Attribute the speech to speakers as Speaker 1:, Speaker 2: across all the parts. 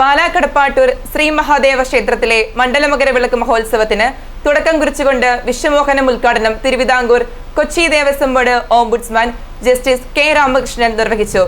Speaker 1: പാലാക്കടപ്പാട്ടൂർ ശ്രീ മഹാദേവ ക്ഷേത്രത്തിലെ മണ്ഡലമകര വിളക്ക് മഹോത്സവത്തിന് തുടക്കം കുറിച്ചുകൊണ്ട് വിശ്വമോഹനം ഉദ്ഘാടനം Thiruvithamkoor Kochi Devaswom board ombudsman justice K Ramakrishnan നിർവഹിച്ചു.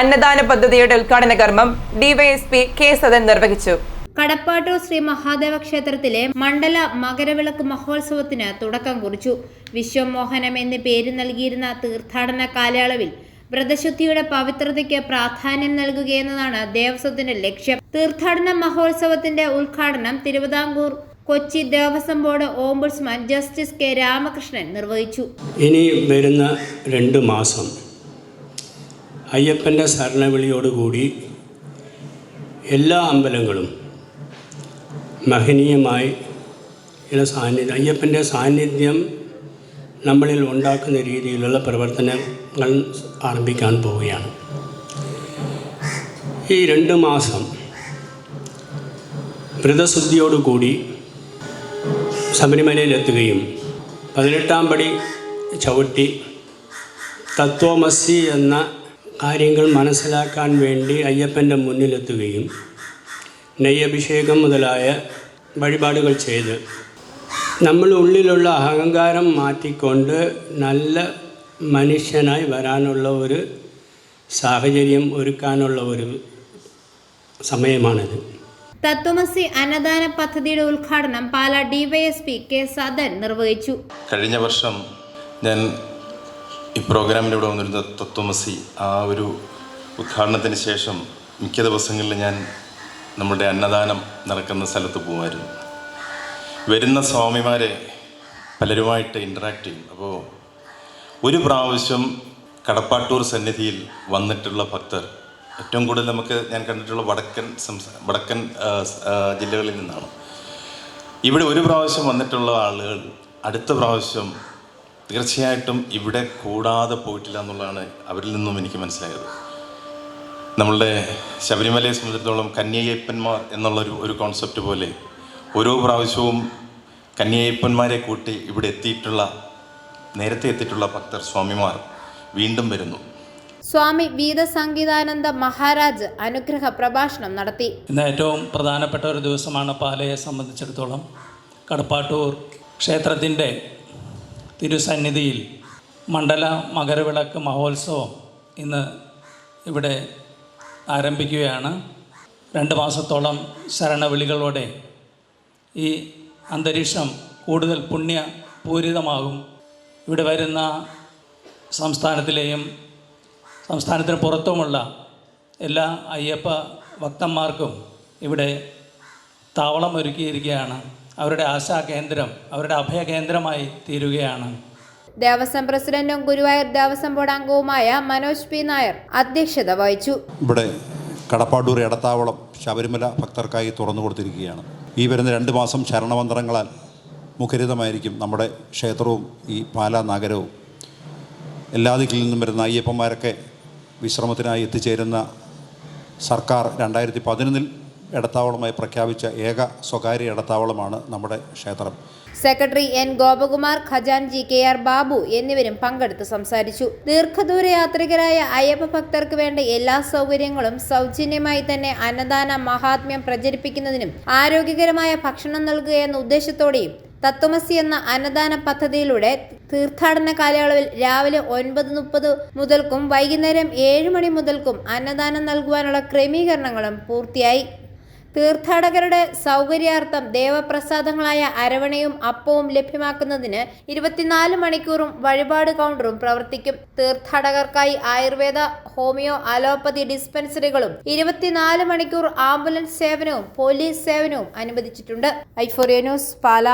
Speaker 1: അന്നദാന പദ്ധതിയുടെ ഉദ്ഘാടന കർമ്മം ഡിവൈഎസ്പി കെ സദൻ നിർവഹിച്ചു.
Speaker 2: കടപ്പാട്ടൂർ ശ്രീ മഹാദേവ ക്ഷേത്രത്തിലെ മണ്ഡല മകരവിളക്ക് മഹോത്സവത്തിന് തുടക്കം കുറിച്ചു. വിശ്വമോഹനം എന്ന് പേര് നൽകിയിരുന്ന തീർത്ഥാടന കാലയളവിൽ വ്രതശുദ്ധിയുടെ പവിത്രതയ്ക്ക് പ്രാധാന്യം നൽകുകയെന്നതാണ് ദേവസ്വത്തിന്റെ ലക്ഷ്യം. തീർത്ഥാടന മഹോത്സവത്തിന്റെ ഉദ്ഘാടനം Thiruvithamkoor Kochi Devaswom board ombudsman justice K Ramakrishnan നിർവഹിച്ചു.
Speaker 3: ഇനി വരുന്ന രണ്ട് മാസം അയ്യപ്പന്റെ ശരണവിളിയോടുകൂടി എല്ലാ അമ്പലങ്ങളും മഹനീയമായി സാന്നിധ്യം അയ്യപ്പന്റെ സാന്നിധ്യം നമ്മളിൽ ഉണ്ടാക്കുന്ന രീതിയിലുള്ള പ്രവർത്തനങ്ങൾ ആരംഭിക്കാൻ പോവുകയാണ്. ഈ രണ്ട് മാസം വ്രതശുദ്ധിയോടുകൂടി ശബരിമലയിലെത്തുകയും പതിനെട്ടാം പടി ചവിട്ടി തത്വമസി എന്ന കാര്യങ്ങൾ മനസ്സിലാക്കാൻ വേണ്ടി അയ്യപ്പന്റെ മുന്നിലെത്തുകയും നെയ്യഭിഷേകം മുതലായ വഴിപാടുകൾ ചെയ്ത് നമ്മൾ ഉള്ളിലുള്ള അഹങ്കാരം മാറ്റിക്കൊണ്ട് നല്ല മനുഷ്യനായി വരാനുള്ള ഒരു സാഹചര്യം ഒരുക്കാനുള്ള ഒരു സമയമാണിത്.
Speaker 2: തത്വമസി അന്നദാന പദ്ധതിയുടെ ഉദ്ഘാടനം പാല ഡിവൈഎസ്പി കെ സദൻ നിർവഹിച്ചു.
Speaker 4: കഴിഞ്ഞ വർഷം ഞാൻ ഈ പ്രോഗ്രാമിലൂടെ വന്നിരുന്ന തത്വമസി ആ ഒരു ഉദ്ഘാടനത്തിന് ശേഷം മിക്ക ദിവസങ്ങളിൽ ഞാൻ നമ്മുടെ അന്നദാനം നടക്കുന്ന സ്ഥലത്ത് പോകുമായിരുന്നു വരുന്ന സ്വാമിമാരെ പലരുമായിട്ട് ഇന്ററാക്ട് ചെയ്യും. അപ്പോൾ ഒരു പ്രാവശ്യം കടപ്പാട്ടൂർ സന്നിധിയിൽ വന്നിട്ടുള്ള ഭക്തർ ഏറ്റവും കൂടുതൽ നമുക്ക് ഞാൻ കണ്ടിട്ടുള്ള വടക്കൻ സംസ്ഥാന വടക്കൻ ജില്ലകളിൽ നിന്നാണ്. ഇവിടെ ഒരു പ്രാവശ്യം വന്നിട്ടുള്ള ആളുകൾ അടുത്ത പ്രാവശ്യം തീർച്ചയായിട്ടും ഇവിടെ കൂടാതെ പോയിട്ടില്ല എന്നുള്ളതാണ് അവരിൽ നിന്നും എനിക്ക് മനസ്സിലായത്. നമ്മളുടെ ശബരിമലയെ സംബന്ധിച്ചിടത്തോളം കന്യയ്യപ്പന്മാർ എന്നുള്ളൊരു ഒരു കോൺസെപ്റ്റ് പോലെ ഓരോ പ്രാവശ്യവും കന്യയ്യപ്പന്മാരെ കൂട്ടി ഇവിടെ എത്തിയിട്ടുള്ള നേരത്തെ എത്തിയിട്ടുള്ള ഭക്തർ സ്വാമിമാർ വീണ്ടും വരുന്നു.
Speaker 2: സ്വാമി വീത സംഗീതാനന്ദ മഹാരാജ് അനുഗ്രഹ പ്രഭാഷണം നടത്തി.
Speaker 5: ഇന്ന് ഏറ്റവും പ്രധാനപ്പെട്ട ഒരു ദിവസമാണ് പാലയെ സംബന്ധിച്ചിടത്തോളം. കടപ്പാട്ടൂർ ക്ഷേത്രത്തിന്റെ തിരുസന്നിധിയിൽ മണ്ഡല മകരവിളക്ക് മഹോത്സവം ഇന്ന് ഇവിടെ ആരംഭിക്കുകയാണ്. രണ്ട് മാസത്തോളം ശരണവിളികളോടെ ഈ അന്തരീക്ഷം കൂടുതൽ പുണ്യപൂരിതമാകും. ഇവിടെ വരുന്ന സംസ്ഥാനത്തിലെയും സംസ്ഥാനത്തിന് പുറത്തുമുള്ള എല്ലാ അയ്യപ്പ ഭക്തന്മാർക്കും ഇവിടെ താവളം ഒരുക്കിയിരിക്കുകയാണ്. അവരുടെ ആശാ കേന്ദ്രം അവരുടെ അഭയ കേന്ദ്രമായി തീരുകയാണ്.
Speaker 2: ദേവസ്വം പ്രസിഡന്റും ഗുരുവായൂർ ദേവസ്വം ബോർഡ് അംഗവുമായ മനോജ് പി നായർ അധ്യക്ഷത വഹിച്ചു.
Speaker 6: ഇവിടെ കടപ്പാടൂർ എടത്താവളം ശബരിമല ഭക്തർക്കായി തുറന്നു കൊടുത്തിരിക്കുകയാണ് ഈ വരുന്ന രണ്ട് മാസം ശരണമന്ത്രങ്ങളാൽ മുഖരിതമായിരിക്കും നമ്മുടെ ക്ഷേത്രവും ഈ പാലാ നഗരവും. എല്ലാ ദിക്കിൽ നിന്നും വരുന്ന അയ്യപ്പന്മാരൊക്കെ വിശ്രമത്തിനായി എത്തിച്ചേരുന്ന സർക്കാർ രണ്ടായിരത്തി പതിനൊന്നിൽ ഇടത്താവളമായി പ്രഖ്യാപിച്ച ഏക സ്വകാര്യ ഇടത്താവളമാണ് നമ്മുടെ ക്ഷേത്രം.
Speaker 2: സെക്രട്ടറി എൻ ഗോപകുമാർ ഖജാൻജി കെ ആർ ബാബു എന്നിവരും പങ്കെടുത്ത് സംസാരിച്ചു. ദീർഘദൂര യാത്രികരായ അയ്യപ്പ ഭക്തർക്ക് വേണ്ട എല്ലാ സൗകര്യങ്ങളും സൗജന്യമായി തന്നെ അന്നദാന മഹാത്മ്യം പ്രചരിപ്പിക്കുന്നതിനും ആരോഗ്യകരമായ ഭക്ഷണം നൽകുക എന്ന ഉദ്ദേശത്തോടെയും തത്വമസി എന്ന അന്നദാന പദ്ധതിയിലൂടെ തീർത്ഥാടന കാലയളവിൽ രാവിലെ ഒൻപത് മുപ്പത് മുതൽക്കും വൈകുന്നേരം ഏഴ് മണി മുതൽക്കും അന്നദാനം നൽകുവാനുള്ള ക്രമീകരണങ്ങളും പൂർത്തിയായി. തീർത്ഥാടകരുടെ സൗകര്യാർത്ഥം ദേവപ്രസാദങ്ങളായ അരവണയും അപ്പവും ലഭ്യമാക്കുന്നതിന് ഇരുപത്തിനാല് മണിക്കൂറും വഴിപാട് കൗണ്ടറും പ്രവർത്തിക്കും. തീർത്ഥാടകർക്കായി ആയുർവേദ ഹോമിയോ അലോപ്പതി ഡിസ്പെൻസറികളും ഇരുപത്തിനാല് മണിക്കൂർ ആംബുലൻസ് സേവനവും പോലീസ് സേവനവും അനുവദിച്ചിട്ടുണ്ട്. ഐഫോറിയ ന്യൂസ് പാല.